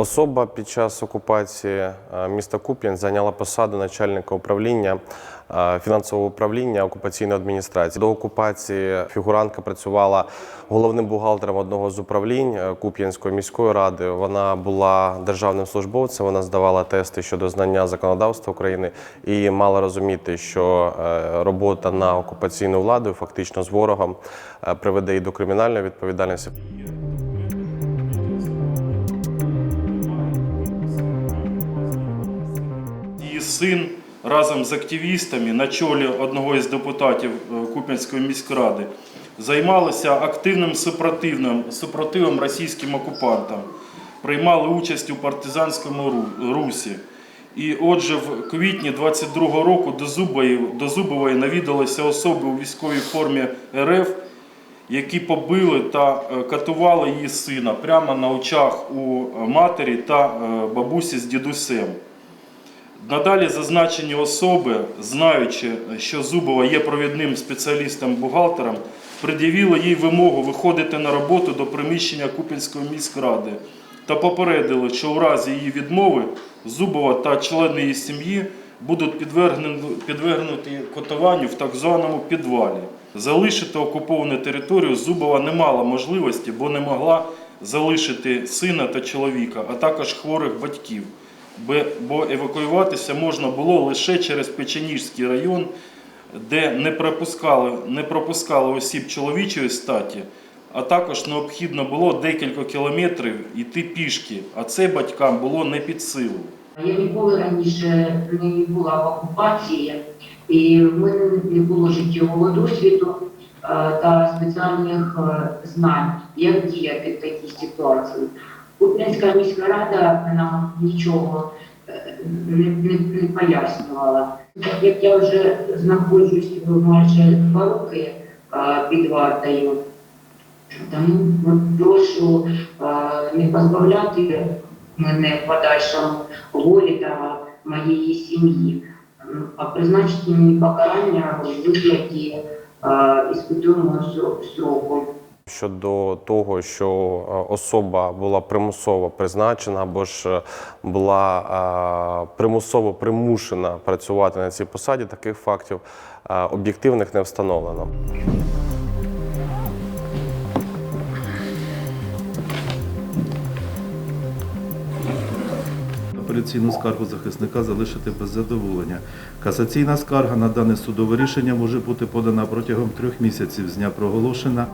Особа під час окупації е, міста Куп'ян зайняла посаду начальника управління е, фінансового управління окупаційної адміністрації. До окупації фігурантка працювала головним бухгалтером одного з управлінь е, Куп'янської міської ради. Вона була державним службовцем. Вона здавала тести щодо знання законодавства України і мала розуміти, що робота на окупаційну владу, фактично з ворогом, приведе і до кримінальної відповідальності. Син разом з активістами на чолі одного із депутатів е, Куп'янської міськради займалися активним супротивним, супротивом російським окупантам, приймали участь у партизанському русі. І отже, в квітні 22-го року до Зубової, до Зубової навідалися особи у військовій формі РФ, які побили та е, катували її сина прямо на очах у е, матері та бабусі з дідусем. Надалі зазначені особи, знаючи, що Зубова є провідним спеціалістом-бухгалтером, пред'явили їй вимогу виходити на роботу до приміщення Купінської міськради та попередили, що у разі її відмови Зубова та члени її сім'ї будуть підвергнуті котуванню в так званому підвалі. Залишити окуповану територію Зубова не мала можливості, бо не могла залишити сина та чоловіка, а також хворих батьків бо евакуюватися можна було лише через Печеніжський район, де не пропускали, не пропускали осіб чоловічої статі, а також необхідно було декілька кілометрів йти пішки, а це батькам було не під силу. Я ніколи раніше не була в окупації, і в мене не було життєвого досвіду е, та спеціальних е, знань, як діяти в такій ситуації. Українська міська рада нам нічого е, не, не, не пояснювала. Так як я вже знаходжусь майже два роки е, під вартою, тому прошу е, не позбавляти мене в подальшому волі та моєї сім'ї, а призначити мені покарання у вигляді е, іспитуного сро- строку. Щодо того, що е, особа була примусово призначена або ж е, була е, примусово примушена працювати на цій посаді, таких фактів об'єктивних не встановлено. Апеляційну скаргу захисника залишити без задоволення. Касаційна скарга на дане судове рішення може бути подана протягом трьох місяців з дня проголошення.